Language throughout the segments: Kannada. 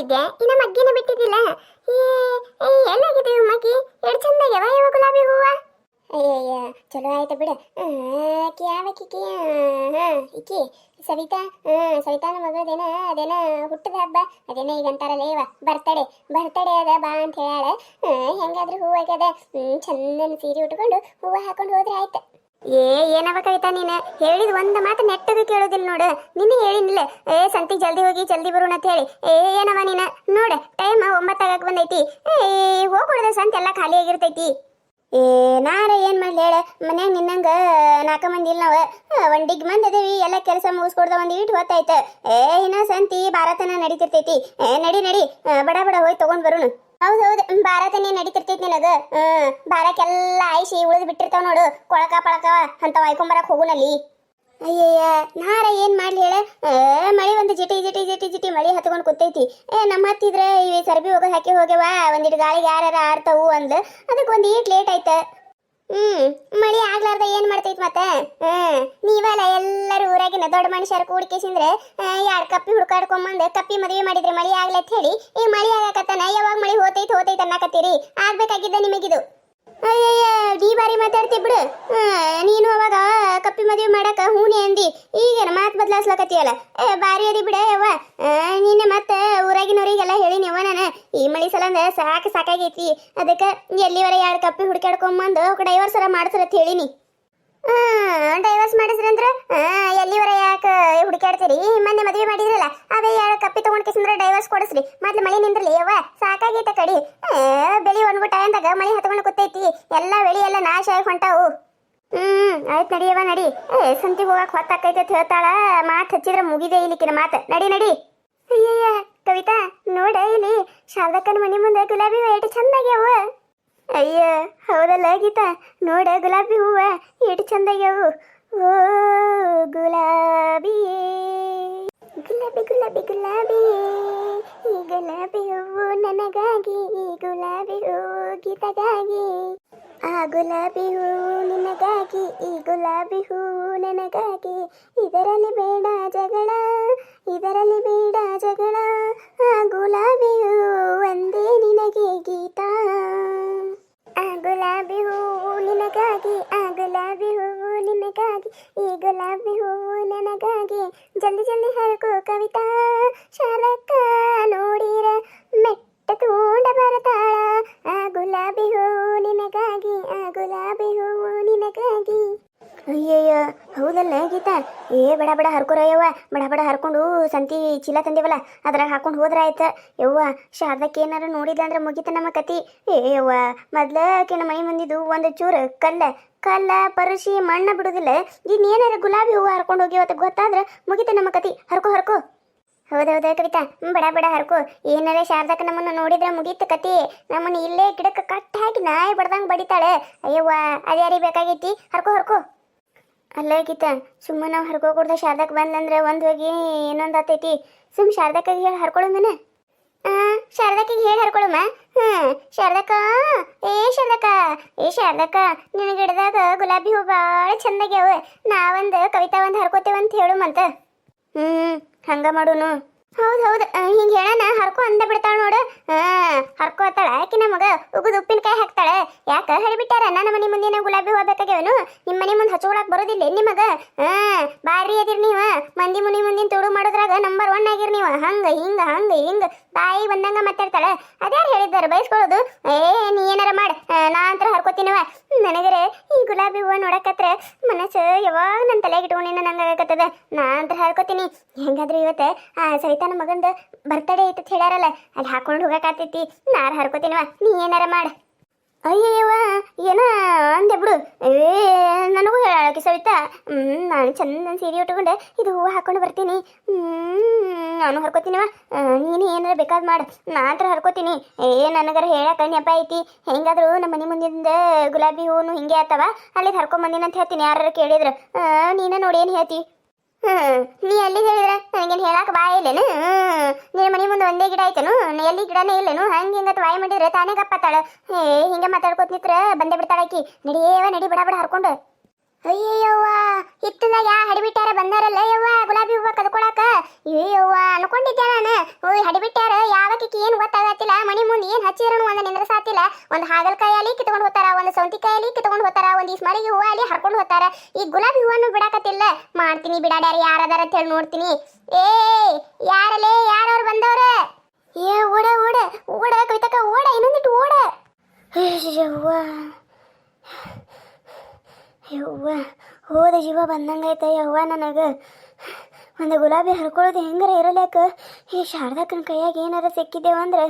ನೋಡಿದ್ದೆ ಇನ್ನ ಮಗ್ಗಿನ ಬಿಟ್ಟಿದ್ದಿಲ್ಲ. ಎಲ್ಲಾಗಿದೆ ಮಗ್ಗಿ? ಎಷ್ಟು ಚಂದ ಯಾವ ಗುಲಾಬಿ ಹೂವ? ಅಯ್ಯಯ್ಯ, ಚಲೋ ಆಯ್ತು ಬಿಡು. ಆಕಿ ಯಾವಕಿಕಿ ಇಕಿ ಸವಿತಾ? ಹ್ಮ್ ಸವಿತಾನ ಮಗಳದೇನ? ಅದೇನ ಹುಟ್ಟದ ಹಬ್ಬ? ಅದೇನ ಈಗ ಅಂತಾರಲ್ಲ ಇವ? ಬರ್ತಡೆ. ಬರ್ತಡೆ ಅದ ಬಾ ಅಂತ ಹೇಳ ಹೆಂಗಾದ್ರೂ ಹೂವಾಗ್ಯದ. ಹ್ಞೂ ಚಂದನ ಸೀರೆ ಉಟ್ಕೊಂಡು ಹೂವು ಹಾಕೊಂಡು ಹೋದ್ರೆ ಆಯ್ತು. ಏ, ಏನವ ಕವಿತಾ ನೀನು? ಹೇಳಿದ ಒಂದ್ ಮಾತು ನೆಟ್ಟದು ಕೇಳೋದಿಲ್ಲ ನೋಡು. ನಿನ್ನೆ ಹೇಳಿನಿಲ್ಲ ಏ, ಸಂತಿ ಜಲ್ದಿ ಹೋಗಿ, ಜಲ್ದಿ ಬರೋಣ ಅಂತ ಹೇಳಿ. ಏ, ಏನವ ನೀನ? ನೋಡ, ಟೈಮ್ ಒಂಬತ್ತಾಗಕ್ ಬಂದೈತಿ. ಏ ಹೋಗ್ಬಿಡದ ಸಂತ, ಎಲ್ಲಾ ಖಾಲಿ ಆಗಿರ್ತೈತಿ. ಏ, ನಾರ ಏನ್ ಮಾಡ್ಲಿ ಹೇಳ? ಮನ್ಯಾಗ ನಿನ್ನಂಗ ನಾಲ್ಕ ಮಂದಿ ಇಲ್ಲ ನಾವ ಒಂದಿಗ್ ಮಂದಿ ಅದೇವಿ, ಎಲ್ಲ ಕೆಲಸ ಮುಗಿಸ್ಕೊಡ್ದ ಒಂದ್ ಇಟ್ ಹೊತ್ತಾಯ್ತ. ಏ, ಇನ್ನ ಸಂತಿ ಭಾರತನ ನಡೀತಿರ್ತೈತಿ. ಏ, ನಡಿ ನಡಿ. ಬಡ ಬಡ ಹೋಗಿ ತಗೊಂಡ್ ಬರೋಣ. ಹೌದ್ ಹೌದ್. ಭಾರತನೇ ನಡೀತಿರ್ತೈತಿ ನಿನಗ ಹ್ಮ್ ಭಾರಕ್ಕೆಲ್ಲ ಆಯ್ಸಿ ಉಳಿದು ಬಿಟ್ಟಿರ್ತಾವ ನೋಡು. ಕೊಳಕ ಪಳಕ ಅಂತ ವಾಯ್ಕೊಂಬರಕ್ ಹೋಗುನಲ್ಲಿ. ಅಯ್ಯಯ್ಯ, ನಾರ ಏನ್ ಮಾಡ್ಲಿ ಹೇಳ? ಮಳಿ ಒಂದು ಜಿಟಿ ಜಿಟಿ ಜಿಟಿ ಜಿಟಿ ಮಳಿ ಹತ್ಕೊಂಡು ಕೂತೈತಿ. ಏ, ನಮ್ಮ ಹತ್ತಿದ್ರೆ ಈ ಸರ್ಬಿ ಹೋಗೋದ್ ಹಾಕಿ ಹೋಗ್ಯವ ಒಂದಿಟ್ಟು ಗಾಳಿಗೆ ಯಾರ ಆರ್ತಾವು ಅಂದ್ಲು ಅದಕ್ಕೆ ಒಂದ್ ಈಟ್ ಲೇಟ್ ಆಯ್ತ. ಹ್ಮ್, ಮಳಿ ಆಗ್ಲಾರ್ದ ಏನ್ ಮಾಡ್ತೈತಿ ಮತ್ತೆ? ಹ್ಮ್, ನೀವಲ್ಲ ಎಲ್ಲರೂ ಊರಾಗಿನ ದೊಡ್ಡ ಮನುಷ್ಯರು ಕೂಡಿಕೆಸಿಂದ್ರೆ ಯಾರು ಕಪ್ಪಿ ಹುಡ್ಕಾಡ್ಕೊಂಬಂದ್ ಕಪ್ಪಿ ಮದುವೆ ಮಾಡಿದ್ರೆ ಮಳಿ ಅಂತ ಹೇಳಿ, ಈ ಮಳಿ ಆಗಾಕತ್ತಾನ, ಯಾವಾಗ ಮಳಿ ಹೋತೈತ್ ಹೋತೈತ್ ಅನ್ನಕತ್ತೀರಿ? ಆಗ್ಬೇಕಾಗಿದ್ದ ನಿಮಗಿದು. ಅಯ್ಯಯ್ಯ ಡಿ ಬಾರಿ ಮಾತಾಡ್ತಿ ಬಿಡು. ನೀನು ಅವಾಗ ಕಪ್ಪಿ ಮದುವೆ ಮಾಡಕ ಹೂನಿ ಅಂದಿ. ಈಗೇನ ಮಾತು ಬದಲಾಸ್ಲಕತ್ತೀಯಲ್ಲ? ಏ, ಬಾರಿ ಅದಿ ಬಿಡ, ಯವ್ವ. ನೀನೆ ಮತ್ತೆ ಊರಾಗಿನವ್ರಿಗೆಲ್ಲ ಹೇಳಿನಿ, ಯವ್ವ ನಾನು. ಈ ಮಳಿ ಸಲಂದ ಸಾಕು ಸಾಕಾಗೈತಿ. ಅದಕ್ಕೆ ಎಲ್ಲಿವರೆ ಎರಡು ಕಪ್ಪಿ ಹುಡ್ಕಾಡ್ಕೊಂಬಂದು ಡೈವರ್ಸ್ ಸರ ಮಾಡ್ತಾರ ಅಂತ ಹೇಳಿನಿ. ಡೈವರ್ಸ್ ಮಾಡಿದ್ರಂದ್ರ ಎಲ್ಲಿವರ ಯಾಕೆ ಹುಡುಕಾಡ್ತೀರಿ ಮೊನ್ನೆ ಮದುವೆ ಮಾಡಿದ್ರಲ್ಲ ಅದೇ ಎರಡು ಕಪ್ಪಿ ತಗೊಂಡ್ ಕಿಸಂದ್ರ ಡೈವರ್ಸ್ ಕೊಡಿಸ್ರಿ. ಮೊದ್ಲು ಮಳೆ ನಿಂದ್ರಲಿ ಯವ್ವ ಸಾಕಾಗೈತೆ ಕಡಿ. ಆ, ಬೆಳಿ ಒಂದ್ಬಿಟ್ಟ ಅಂದಾಗ ಮಳೆ ಹತ್ಕೊಂಡು ಕೂತೈತಿ. ಎಲ್ಲ ಬೆಳಿ ಎಲ್ಲ ನಾಶ ಆಗಿ ಹೊಂಟಾವು. ಹ್ಮ್ ಆಯ್ತು ನಡಿಯವ ನಡಿ. ಏ ಸಂತಿ ಹೋಗಕ್ ಹೊತ್ತಾಕೈತೆ ಅಂತ ಹೇಳ್ತಾಳ. ಮಾತು ಹಚ್ಚಿದ್ರೆ ಮುಗಿದೇ ಇಲ್ಲಿಕಿನ ಮಾತು. ನಡಿ ನಡಿ. ಅಯ್ಯಯ್ಯ ಕವಿತಾ ನೋಡ ಇಲ್ಲಿ ಶಾರದಕ್ಕನ ಮನೆ ಮುಂದೆ ಗುಲಾಬಿ ಎಷ್ಟು ಚಂದಾಗ್ಯಾವ. ಅಯ್ಯ, ಹೌದಲ್ಲ ಗೀತಾ? ನೋಡ ಗುಲಾಬಿ ಹೂವ, ಎಷ್ಟು ಚಂದಾಗ್ಯಾವು ಓ ಗುಲಾಬಿ ಗುಲಾಬಿ ಗುಲಾಬಿ ಗುಲಾಬಿ. ಈ ಗುಲಾಬಿ ಹೂವು ನನಗಾಗಿ, ಈ ಗುಲಾಬಿ ಹೂವು ಗೀತಗಾಗಿ. ಆ ಗುಲಾಬಿ ಹೂವು ನಿನಗಾಗಿ, ಈ ಗುಲಾಬಿ ಹೂವು ನನಗಾಗಿ. ಇದರಲ್ಲಿ ಬೇಡ ಜಗಳ, ಇದರಲ್ಲಿ ಬೇಡ ಜಗಳ. ಆ ಗುಲಾಬಿ ಹೂವು ಒಂದೇ ನಿನಗೆ ಗೀತಾ. ಈ ಗುಲಾಬಿ ಹೂವು ನನಗಾಗಿ. ಜಲ್ದಿ ಜಲ್ದಿ ಹರಕು ಕವಿತಾ. ಶಾಲಕ್ಕ ನೋಡಿರ ಮೆಟ್ಟ ತೂಂಡ ಬರತಾಳ. ಆ ಗುಲಾಬಿ ಹೂವು ನಿನಗಾಗಿ, ಆ ಗುಲಾಬಿ ಹೂವು ನಿನಗಾಗಿ. ಅಯ್ಯಯ್ಯ, ಹೌದಲ್ಲ ಗೀತಾ? ಏ, ಬಡ ಬಡ ಹರ್ಕೊರಯ್ಯವ್ವ ಬಡ ಬಡ ಹರ್ಕೊಂಡು ಸಂತಿ ಚೀಲ ತಂದಿವಲ್ಲ, ಅದ್ರಾಗ ಹಾಕೊಂಡು ಹೋದ್ರ ಆಯ್ತ ಯವ್ವ ಶಾರದಕ್ಕೆ ಏನಾರ ನೋಡಿದ ಅಂದ್ರೆ ಮುಗಿತ ನಮ್ಮ ಕತಿ. ಏ, ಯವ್ವ ಮೊದ್ಲಕಿನ ಮೈ ಮುಂದಿದ್ದು ಒಂದು ಚೂರು ಕಲ್ಲ. ಕಲ್ಲ ಪರಶಿ ಮಣ್ಣ ಬಿಡುದಿಲ್ಲ. ಇನ್ನೇನಾರ ಗುಲಾಬಿ ಹೂವು ಹರ್ಕೊಂಡು ಹೋಗಿವತ್ತ ಗೊತ್ತಾದ್ರೆ ಮುಗಿತ ನಮ್ಮ ಕತಿ. ಹರ್ಕೋ ಹರ್ಕೋ. ಹೌದೌದ ಕವಿತಾ ಬಡ ಬಡ ಹರ್ಕು. ಏನಾರ ಶಾರದಕ್ಕ ನಮ್ಮನ್ನ ನೋಡಿದ್ರೆ ಮುಗೀತು ಕತಿ. ನಮ್ಮನ್ನ ಇಲ್ಲೇ ಗಿಡಕ್ಕೆ ಕಟ್ಟ ಹಾಕಿ ನಾಯಿ ಬಡ್ದಂಗ್ ಬಡಿತಾಳೆ. ಅಯ್ಯವ್ವ ಅದ್ಯಾರಿ ಬೇಕಾಗೈತಿ? ಹರ್ಕೋ ಹರ್ಕೋ. ಅಲ್ಲ ಗೀತ ಸುಮ್ಮನೆ ನಾವು ಹರ್ಕೋಕೊಡ್ದೆ ಶಾರದಕ್ಕೆ ಬಂದಂದ್ರೆ ಒಂದು ಹೋಗಿ ಇನ್ನೊಂದು ಆತೈತಿ. ಸುಮ್ ಶಾರದಕ್ಕಾಗಿ ಹೇಳಿ ಹರ್ಕೊಳ್ಳೋಮನ ಹಾಂ ಶಾರದಕ್ಕಿಗೆ ಹೇಳಿ ಹರ್ಕೊಳಮ್ಮ. ಹ್ಮ್ ಶಾರದಕ್ಕ ಏ ಶಾರದಕ್ಕ ಏ ಶಾರದಕ್ಕ ನಿನ್ನ ಗಿಡದಾಗ ಗುಲಾಬಿ ಹೂ ಭಾಳ ಚಂದಾಗ್ಯಾವ. ನಾವೊಂದು ಕವಿತಾ ಒಂದು ಹರ್ಕೋತೇವಂತ ಹೇಳುಮಂತ. ಹ್ಞೂ ಹಂಗೆ ಮಾಡುನು. ಹೌದ್ ಹೌದು. ಹಿಂಗ ಹೇಳೋಣ, ಹರ್ಕೋ ಅಂದ ಬಿಡ್ತಾಳ ನೋಡು. ಹರ್ಕೋತಾಳ ಆಕಿ ನಮಗ ಉಗುದ್ ಉಪ್ಪಿನಕಾಯಿ ಹಾಕ್ತಾಳೆ. ಯಾಕ ಹೇಳಿಬಿಟ್ಟಾರ ನನ್ನ ಮನೆ ಮುಂದಿನ ಗುಲಾಬಿ ಹೂವು ಬೇಕಾಗ್ಯವನು. ನಿಮ್ಮ ಮನೆ ಮುಂದೆ ಹಚ್ಕೊಳಕ್ ಬರೋದಿಲ್ಲ ನಿಮಗ ಹಾ ಬಾರಿ ಅದಿರ್ ನೀವ. ಮಂದಿ ಮುನಿ ಮುಂದಿನ ತುಡು ಮಾಡೋದ್ರಾಗ ನಂಬರ್ ಒನ್ ಆಗಿರ್ ನೀವ. ಹಂಗ, ಹಿಂಗ ಹಂಗ, ಹಿಂಗ. ಬಾಯಿ ಬಂದಂಗ ಮಾತಾಡ್ತಾಳ. ಅದ್ಯಾರು ಹೇಳಿದ್ದಾರೆ? ಬಯಸ್ಕೊಳ್ಳೋದು ಏ, ನೀ ಏನಾರ ಮಾಡ. ನಾ ಅಂತ ಹರ್ಕೋತೀನವ. ನನಗರೆ ಈ ಗುಲಾಬಿ ಹೂವ ನೋಡಕತ್ರ ಮನಸ್ಸು ಯಾವಾಗ ನನ್ನ ತಲೆಗೆ ಇಟ್ಕೊಂಡಿನ ನಾ ಅಂತ ಹರ್ಕೋತೀನಿ. ಹೆಂಗಾದ್ರೂ ಇವತ್ತು ಆ ಸವಿತಾನ ಮಗಂದ ಬರ್ತಡೇ ಐತೆ ಅಂತ ಹೇಳ್ಯಾರಲ್ಲ ಅಲ್ಲಿ ಹಾಕೊಂಡು ಹೋಗಕ್ಕಾತೈತಿ ನಾರ ಹರ್ಕೋತೀನವ ನೀ ಏನಾರ ಮಾಡ. ಅಯ್ಯಯ್ಯವ ಏನ ಅಂದೆ ಬಿಡು. ಏ ನನಗೂ ಹೇಳಕ್ಕೆ ಸವಿತಾ. ಹ್ಮ್ ನಾನು ಚಂದ ಸೀರೆ ಉಟ್ಕೊಂಡೆ ಇದು ಹೂವು ಹಾಕೊಂಡು ಬರ್ತೀನಿ. ಹ್ಮ್ ನಾನು ಹರ್ಕೋತೀನವ ನೀನು ಏನಾರ ಬೇಕಾದ್ ಮಾಡ. ಅಂತ ಹರ್ಕೋತೀನಿ. ಏ ನನಗರ ಹೇಳಕ ನೆಪ ಐತಿ. ಹೆಂಗಾದ್ರು ನಮ್ಮ ಮನೆ ಮುಂದಿಂದ ಗುಲಾಬಿ ಹೂವು ಹಿಂಗೆ ಆತವ ಅಲ್ಲಿ ಹರ್ಕೊಂಬಂದಿನ ಅಂತ ಹೇಳ್ತೀನಿ ಯಾರು ಕೇಳಿದ್ರು. ಆ, ನೀನ ನೋಡಿ ಏನು ಹೇಳ್ತಿ? ಹ್ಮ್, ನೀ ಎಲ್ಲಿ ಹೇಳಿದ್ರ? ನನಗೇನು ಹೇಳಕ್ ಬಾಯ ಇಲ್ಲೇನು? ನಿನ್ನ ಮನೆ ಮುಂದೆ ಒಂದೇ ಗಿಡ ಐತೇನು? ಎಲ್ಲಿ ಗಿಡನೇ ಇಲ್ಲೇನು? ಹಂಗೆ ಹಿಂಗತ್ ವಾಯ್ ಮಾಡಿದ್ರೆ ತಾನೇ ಗಪ್ಪತ್ತಾಳ ಏ, ಹಿಂಗೆ ಮಾತಾಡ್ಕೋತ ನಿತ್ರ ಬಂದೇ ಬಿಡ್ತಾಳಾಕಿ ನಡಿಯೇವ ನಡಿ ಬಿಡ ಬಿಡ ಹರ್ಕೊಂಡು. ಅಯ್ಯಯ್ಯವ್ವ ಹಿತ್ತಲಾಗ ಯಾ ಹಡಿಬಿಟ್ಟಾರ ಬಂದಾರಲ್ಲ ಯವ್ವ, ಗುಲಾಬಿ ಹೂವ ಕದ್ಕೊಳಕ? ಅಯ್ಯವ್ವ ಅನ್ಕೊಂಡಿದ್ದೆ ನಾನು? ಓಯ್, ಹಡಿಬಿಟ್ಟಾರ ಯಾವಕ್ಕೆ ಏನು ಗೊತ್ತಾಗತ್ತಿಲ್ಲ ಮನೆ ಮುಂದೆ ಏನು ಹಚ್ಚಿದ್ರು ಒಂದು ನಿಂದ್ರಸಾತಿಲ್ಲ ಒಂದು ಹಾಗಲಕಾಯಲ್ಲಿ ಕಿತ್ಕೊಂಡು ಹೋಗ್ತಾರ ಒಂದು ಸೌಂತಿಕಾಯಲ್ಲಿ ಕಿತ್ಕೊಂಡು ಹೋಗ್ತಾರ ಒಂದು ಈ ಮಲ್ಲಿಗೆ ಹೂವ ಅಲ್ಲಿ ಹರ್ಕೊಂಡು ಹೋಗ್ತಾರ ಈ ಗುಲಾಬಿ ಹೂವನ್ನು ಬಿಡಾಕತ್ತಿಲ್ಲ. ಮಾಡ್ತೀನಿ ಬಿಡಾಡ್ಯಾರ, ಯಾರದಾರ ಅಂತ ಹೇಳಿ ನೋಡ್ತೀನಿ. ಏ ಯಾರಲೇ, ಯಾರವ್ರು ಬಂದವ್ರ? ಏ, ಓಡ ಓಡ ಓಡ, ಕವಿತಕ್ಕ, ಓಡ, ಇನ್ನೊಂದಿಟ್ಟು ಓಡ. ಅಯ್ಯವ್ವ ಯವ್ವ, ಹೋದ ಜೀವ ಬಂದಂಗೈತೆ ಯವ್ವ ನನಗೆ? ಒಂದು ಗುಲಾಬಿ ಹರ್ಕೊಳ್ಳೋದು ಹೆಂಗಾರ ಇರಲ್ಯಾಕ ಈ ಶಾರದಕ್ಕನ ಕೈಯಾಗ ಏನಾರ ಸಿಕ್ಕಿದ್ದೇವ ಅಂದ್ರೆ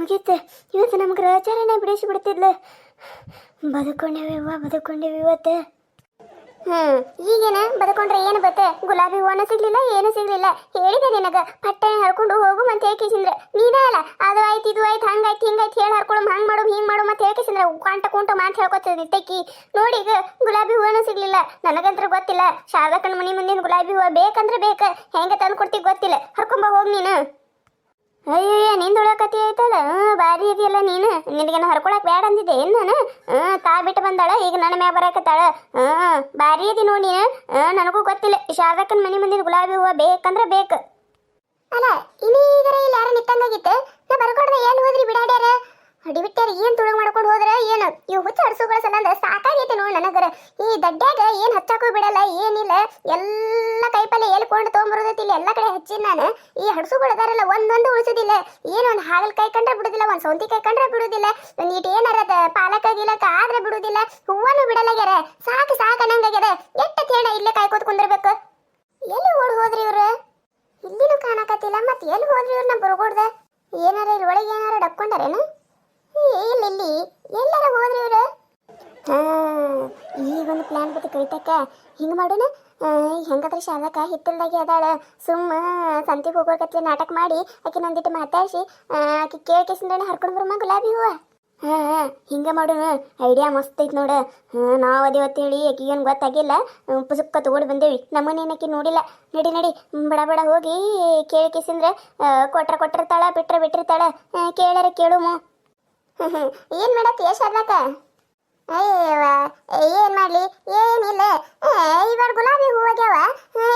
ಮುಗೀತು. ಇವತ್ತು ನಮ್ಗೆ ಗ್ರಹಚಾರನೇ ಬಿಡಿಸಿ ಬಿಡ್ತಿದ್ಲು. ಬದುಕೊಂಡೇವಿ ಯವ್ವ, ಬದುಕೊಂಡೇವಿ ಇವತ್ತು. ಹ್ಮ್, ಈಗೇನ ಬದುಕೊಂಡ್ರೆ ಏನು ಬತ್ತೆ ಗುಲಾಬಿ ಹೂವನ ಸಿಗ್ಲಿಲ್ಲ, ಏನು ಸಿಗ್ಲಿಲ್ಲ. ಹೇಳಿದೆ ನಿನಗ ಪಟ್ಟೆ ಹರ್ಕೊಂಡು ಹೋಗು ಅಂತ ಹೇಳ್ಕೇಸಿಂದ್ರ ನೀನೇ ಅಲ್ಲ, ಅದು ಆಯ್ತು, ಇದು ಆಯ್ತು, ಹಂಗಾಯ್ತು, ಹಿಂಗಾಯ್ತು ಹೇಳಿ ಹರ್ಕೊಳ್ಳು ಹಂಗ್ ಮಾಡು ಹಿಂಗ್ ಮಾಡು ಅಂತ ಹೇಳ್ಕೇಸಿಂದ್ರ ಕಾಂಟ ಕುಂಟ ಮಾತು ಹೇಳ್ಕೊತಿದ್ದಿ ತೆಕ್ಕಿ ನೋಡಿ ಈಗ, ಗುಲಾಬಿ ಹೂವನ ಸಿಗ್ಲಿಲ್ಲ. ನನಗಂತ್ರ ಗೊತ್ತಿಲ್ಲ. ಶಾರದಕ್ಕನ ಮನಿ ಮುಂದಿನ ಗುಲಾಬಿ ಹೂವ ಬೇಕಂದ್ರೆ ಬೇಕ. ಹೆಂಗ ತಂದು ಕೊಡ್ತಿ ಗೊತ್ತಿಲ್ಲ. ಹರ್ಕೊಂಬ ಹೋಗ್ ನೀನು. ಅಯ್ಯಯ್ಯ, ನಿಂದ ಕತಿ ಆಯ್ತಲ್ಲ? ಬಾರಿ ಇದೆಯಲ್ಲ ನೀನು? ನಿನಗೇನು ಹರ್ಕೊಳಕ್ ಬೇಡ ಅಂದಿದ್ದೆ? ಏನು ನಾನು? ತಾ ಬಿಟ್ಟು ಬಂದಾಳ. ಈಗ ನನ್ನ ಮ್ಯಾಗ ಬರಾಕತ್ತಾಳ. ಹ್ಞೂ ಬಾರಿ ಇದಿ ನೋಡಿ ನೀನು. ನನಗೂ ಗೊತ್ತಿಲ್ಲ. ಶಾರದಕ್ಕನ ಮನೆ ಮುಂದಿನ ಗುಲಾಬಿ ಹೂವ ಬೇಕಂದ್ರೆ ಬೇಕು. ಅಲ್ಲ ಇನ್ನೀಗರ ಇಲ್ಲಿ ಯಾರು ನಿತ್ತಂಗಾಗಿತ್ತು ನಾ ಬರ್ಕೊಡ್ದೆ. ಏನು ಹೋದ್ರಿ ಬಿಡಾಡ್ಯಾರ? ಹೊಡಿಬಿಟ್ಟಾರ ಏನ್ ತುಳುಗ್ ಮಾಡ್ಕೊಂಡು ಹೋದ್ರ, ಏನು? ಇವು ಹುಚ್ಚ ಹಡ್ಸುಗಳ ಸಲಂದ ಸಾಕಾಗೈತೆ ನೋಡ್ ನನಗರ. ಈ ದಡ್ಡ್ಯಾಗ ಏನ್ ಹಚ್ಚಾಕೋ ಬಿಡಲ್ಲ, ಏನಿಲ್ಲ. ಎಲ್ಲ ಕೈಪಲ್ಲೆ ಎಲ್ಕೊಂಡು ಇಲ್ಲಿ ಎಲ್ಲ ಕಡೆ ಹಚ್ಚಿನ ನಾನು. ಈ ಹಡ್ಸುಗಳು ಒಂದೊಂದು ಉಳಿಸೋದಿಲ್ಲ. ಏನು ಒಂದು ಕೈ ಕಂಡ್ರೆ ಬಿಡುದಿಲ್ಲ ಒಂದು ಸೌಂತಿಕಾಯಿ ಕಂಡ್ರೆ ಬಿಡುದಿಲ್ಲ. ಒಂದ್ ಇಟ್ ಏನಾರ ಪಾಲಕ ಗಿಲಕ ಆದ್ರೆ ಬಿಡುದಿಲ್ಲ. ಹೂವನು ಬಿಡಲಾಗ್ಯಾರ ಸಾಕು ಸಾಕು ಅನ್ನಂಗಾಗ್ಯದ. ಎಟ್ಟ ತೇಣ ಇಲ್ಲೇ ಕಾಯ್ಕೋತ್ ಕುಂದಿರ್ಬೇಕು? ಎಲ್ಲಿ ಓಡ್ ಹೋದ್ರಿ ಇವ್ರು? ಇಲ್ಲಿನೂ ಕಾಣಕತ್ತಿಲ್ಲ, ಮತ್ತೆ ಎಲ್ಲಿ ಹೋದ್ರಿ ಇವ್ರನ್ನ ಬರ್ಗೋಡ್ದ? ಏನಾರ ಇಲ್ಲಿ ಒಳಗೆ ಏನಾರ ಡಕ್ಕೊಂಡಾರೇನು ಇಲ್ಲಿ ಎಲ್ಲಾರ ಹೋದ್ರಿ ಇವ್ರು? ಈ ಒಂದು ಪ್ಲಾನ್ ಬಿಟ್ಟು ಕವಿತಕ್ಕ ಹಿಂಗೆ ಮಾಡೋಣ? ಹೆಂಗಾದ್ರೆ ಶಾಲಕ ಹಿತ್ತಲ್ದಾಗೆ ಅದಾಳ. ಸುಮ್ಮ ಸಂತಿಗೆ ಹೋಗೋಕತ್ಲೆ ನಾಟಕ ಮಾಡಿ ಆಕೆ ನಂದಿಟ್ಟು ಮಾತಾಡಿಸಿ ಆಕೆ ಕೇಳ್ಕೇಸಿಂದ ಹರ್ಕೊಂಡು ಬರಮ್ಮ ಗುಲಾಬಿ ಹೂವ. ಹಾ, ಹಿಂಗೆ ಮಾಡೋಣ ಐಡಿಯಾ ಮಸ್ತ್ ಐತೆ ನೋಡ. ನಾವು ಅದೇವತ್ತು ಹೇಳಿ ಆಕಿಗೇನು ಗೊತ್ತಾಗಿಲ್ಲ. ಪುಸ್ತಕ ತಗೊಂಡು ಬಂದೇವಿ. ನಮ್ಮನೇನಕ್ಕೆ ನೋಡಿಲ್ಲ. ನಡಿ ನಡಿ. ಬಡ ಬಡ ಹೋಗಿ ಕೇಳ್ಕೇಸಿಂದ್ರೆ ಕೊಟ್ರ ಕೊಟ್ಟಿರ್ತಾಳ ಬಿಟ್ರೆ ಬಿಟ್ಟಿರ್ತಾಳ ಕೇಳರ ಕೇಳುಮು. ಏನು ಮಾಡತ್ತಿ ಯಶಾರ್ದಾಕ ಅಯ್ಯವ್ವ ಏನ್ ಮಾಡ್ಲಿ? ಏನಿಲ್ಲ. ಇವಾಗ ಗುಲಾಬಿ ಹೂವಾಗ್ಯಾವ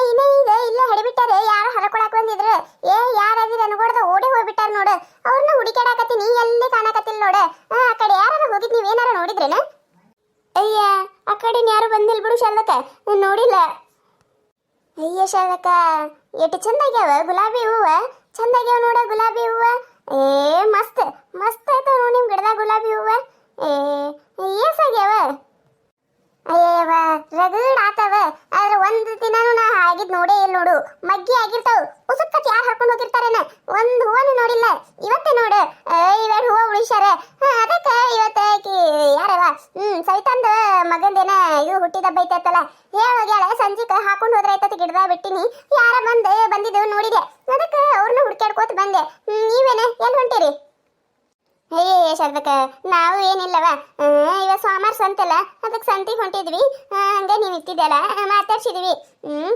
ಇನ್ನೇ ಈಗ ಇಲ್ಲೇ ಹಡಿಬಿಟ್ಟಾರೆ ಯಾರು ಹರಕೊಳಕ್ ಬಂದಿದ್ರು. ಏ, ಯಾರಾದಿರ ಅನ್ಕೊಡ್ದ ಓಡಿ ಹೋಗ್ಬಿಟ್ಟಾರ ನೋಡು. ಅವ್ರನ್ನ ಹುಡುಕಾಡಕತ್ತೀನಿ ಎಲ್ಲಿ ಕಾಣಕತ್ತಿಲ್ಲ ನೋಡು. ಆ ಕಡೆ ಯಾರು ಹೋಗಿದ್ ನೀವ್ ಏನಾರ ನೋಡಿದ್ರೇನ? ಅಯ್ಯ, ಆ ಕಡೆ ಯಾರು ಬಂದಿಲ್ಲ ಬಿಡು ಶಾಲಕ ನೋಡಿಲ್ಲ. ಅಯ್ಯ ಶಾಲಕ ಎಷ್ಟು ಚಂದ ಆಗ್ಯಾವ ಗುಲಾಬಿ ಹೂವ. ಚಂದ ಆಗ್ಯಾವ ನೋಡ ಗುಲಾಬಿ ಹೂವ. ಏ ಮಸ್ತ್ ಮಸ್ತ್ ಆಯ್ತಾವ ನೋಡಿ ನಿಮ್ ಗಿಡದಾಗ ಗುಲಾಬಿ ಹೂವ. ಏ ಏಸ್ ಆಗ್ಯಾವ ಅಯ್ಯವ್ವ ರಗಡ್ ಆತವ ಆದ್ರೆ ಒಂದು ದಿನಾನು ನಾ ಆಗಿದ್ ನೋಡೇ ಇಲ್ಲ ನೋಡು ಮಗ್ಗಿ ಆಗಿರ್ತಾವ ಉಸುಕ್ಕತ್ ಯಾರು ಹಾಕೊಂಡು ಹೋಗಿರ್ತಾರೇನ ಒಂದ್ ಹೂವನು ನೋಡಿಲ್ಲ ಇವತ್ತೇ ನೋಡು ಇವೆರಡು ಹೂವ ಉಳಿಸ್ಯಾರ ಹಾ, ಅದಕ್ಕ ಇವತ್ತ ಆಕಿ ಯಾರವ ಹ್ಮ್ ಸವಿತಂದ ಮಗಂದೇನ ಇದು ಬೈತೈತಲ್ಲ ಹೇಳೋಗ್ಯಾಳ ಸಂಜಿಕ ಹಾಕೊಂಡು ಹೋದ್ರೆ ಐತತಿ ಗಿಡದ ಬಿಟ್ಟಿನಿ. ಯಾರ ಬಂದ್ ಬಂದಿದ್ದು ನೋಡಿದೆ. ಅದಕ್ಕೆ ಅವ್ರನ್ನ ಹುಡ್ಕ್ಯಾಡ್ಕೋತ ಬಂದೆ. ನೀವೇನೆ? ಎಲ್ಲಿ ಹೊಂಟಿರಿ? ಅಯ್ಯೇ ಶಾರದಕ್ಕ, ನಾವು ಏನಿಲ್ಲವ. ಇವ ಸೋಮವಾರ ಸಂತಲ್ಲ. ಅದಕ್ಕೆ ಸಂತಿಗೆ ಹೊಂಟಿದ್ವಿ. ಹಂಗೆ ನೀವು ಇತ್ತಿದ್ದಲ್ಲ ಮಾತಾಡ್ಸಿದ್ವಿ.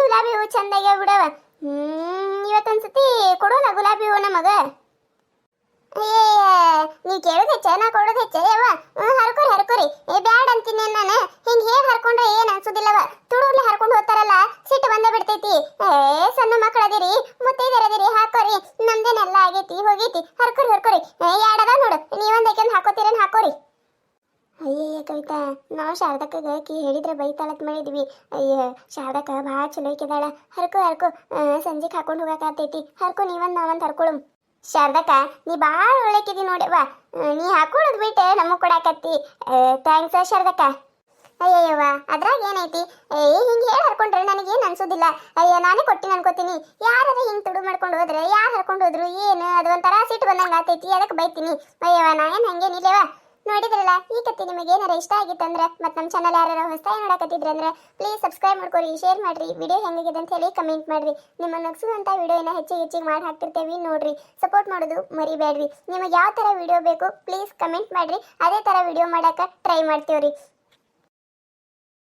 ಗುಲಾಬಿ ಹೂ ಚಂದಾಗ್ಯಾವ ಬಿಡವ. ಇವತ್ತೊಂದ್ಸತಿ ಕೊಡೋಲ್ಲ ಗುಲಾಬಿ ಹೂ ನಮಗ ನೀವ್ ನೀ ಹೆಚ್ಚ, ನಾ ಕೊಡೋದ್ ಹೆಚ್ಚ. ಯವ್ವ ಹರ್ಕೊರಿ ಹರ್ಕೊರಿ. ಏ, ಬ್ಯಾಡ್ ಅಂತೀನಿ ನಾನು ಹಿಂಗೆ ಹೇಗ್ ಹರ್ಕೊಂಡ್ರೆ ಏನ್ ಅನ್ಸುದಿಲ್ಲವ? ತುಡುಗ್ಲಿ ಹರ್ಕೊಂಡ್ ಹೋಗ್ತಾರಲ್ಲ, ಸಿಟ್ಟು ಬಂದ ಬಿಡ್ತೈತಿ. ಏ, ಸಣ್ಣ ಮಕ್ಕಳದಿರಿ ಮುತ್ತೈದರದಿರಿ ಹಾಕೋರಿ. ನಮ್ದೇನೆಲ್ಲ ಆಗೈತಿ, ಹೋಗೈತಿ. ಹರ್ಕೊರಿ ಹರ್ಕೊರಿ. ಏ, ಯಾಡದ ನೋಡು, ನೀವೊಂದ್ ಯಾಕೆಂದ್ ಹಾಕೋತೀರೇನ್ ಹಾಕೋರಿ. ಅಯ್ಯಯ್ಯ ಕವಿತಾ, ನಾವು ಶಾರದಕ್ಕಗ ಕಿ ಹೇಳಿದ್ರೆ ಬೈತಾಳತ್ ಮಾಡಿದ್ವಿ. ಅಯ್ಯ, ಶಾರದಕ್ಕ ಭಾಳ ಚಲೋ ಇಕ್ಕಿದಾಳ ಹರ್ಕೋ ಹರ್ಕೋ. ಸಂಜೆಗೆ ಹಾಕೊಂಡು ಹೋಗಕ್ಕಾಗ್ತೈತಿ ಹರ್ಕೋ, ನೀವಂದ್, ನಾವಂದ್ ಹರ್ಕೊಳು. ಶಾರದಕ್ಕ, ನೀ ಭಾಳ ಒಳ್ಳೆಕಿದಿ ನೋಡವ್ವ ನೀ ಹಾಕೊಳ್ಳೋದು ಬಿಟ್ಟು ನಮಗೆ ಕೊಡಾಕತ್ತಿ. ಥ್ಯಾಂಕ್ಸ್ ಶಾರದಕ್ಕ. ಅಯ್ಯಯ್ಯವ್ವ, ಅದ್ರಾಗ ಏನೈತಿ? ಏ, ಹಿಂಗೆ ಹೇಳಿ ಹರ್ಕೊಂಡ್ರೆ ನನಗೇನು ಅನ್ಸೋದಿಲ್ಲ. ಅಯ್ಯೋ, ನಾನೇ ಕೊಟ್ಟಿನಿ ಅನ್ಕೋತೀನಿ. ಯಾರಾರ ಹಿಂಗೆ ತುಡು ಮಾಡ್ಕೊಂಡು ಹೋದ್ರೆ, ಯಾರು ಹರ್ಕೊಂಡು ಹೋದ್ರು, ಏನು, ಅದು ಒಂಥರ ಸಿಟ್ಟು ಬಂದಂಗೆ ಆತೈತಿ ಅದಕ್ಕೆ ಬೈತೀನಿ. ಅಯ್ಯವ್ವ ನಾ ಏನು ಹಂಗೇನಿಲ್ಲವ ನೋಡಿದ್ರಲ್ಲ, ಈ ಕತ್ತಿ ನಿಮಗೆ ಏನಾರ ಇಷ್ಟ ಆಗಿತ್ತಂದ್ರೆ ಮತ್ತೆ ನಮ್ಮ ಚಾನಲ್ ಯಾರು ಹೊಸದಾಗಿ ನೋಡಕತ್ತಿದ್ರೆ ಅಂದ್ರೆ ಪ್ಲೀಸ್ ಸಬ್ಸ್ಕ್ರೈಬ್ ಮಾಡ್ಕೊರಿ ಶೇರ್ ಮಾಡ್ರಿ. ವಿಡಿಯೋ ಹೆಂಗಿದೆ ಅಂತ ಹೇಳಿ ಕಮೆಂಟ್ ಮಾಡ್ರಿ. ನಿಮ್ಮ ನಗ್ಸುವಂಥ ವಿಡಿಯೋನ ಹೆಚ್ಚಿಗೆ ಹೆಚ್ಚಿಗೆ ಮಾಡಿ ಹಾಕ್ತಿರ್ತೇವೆ ನೋಡ್ರಿ. ಸಪೋರ್ಟ್ ಮಾಡೋದು ಮರಿಬೇಡ್ರಿ ನಿಮಗೆ ಯಾವ ಥರ ವಿಡಿಯೋ ಬೇಕು ಪ್ಲೀಸ್ ಕಮೆಂಟ್ ಮಾಡ್ರಿ. ಅದೇ ಥರ ವಿಡಿಯೋ ಮಾಡಕ್ಕೆ ಟ್ರೈ ಮಾಡ್ತೀವ್ರಿ.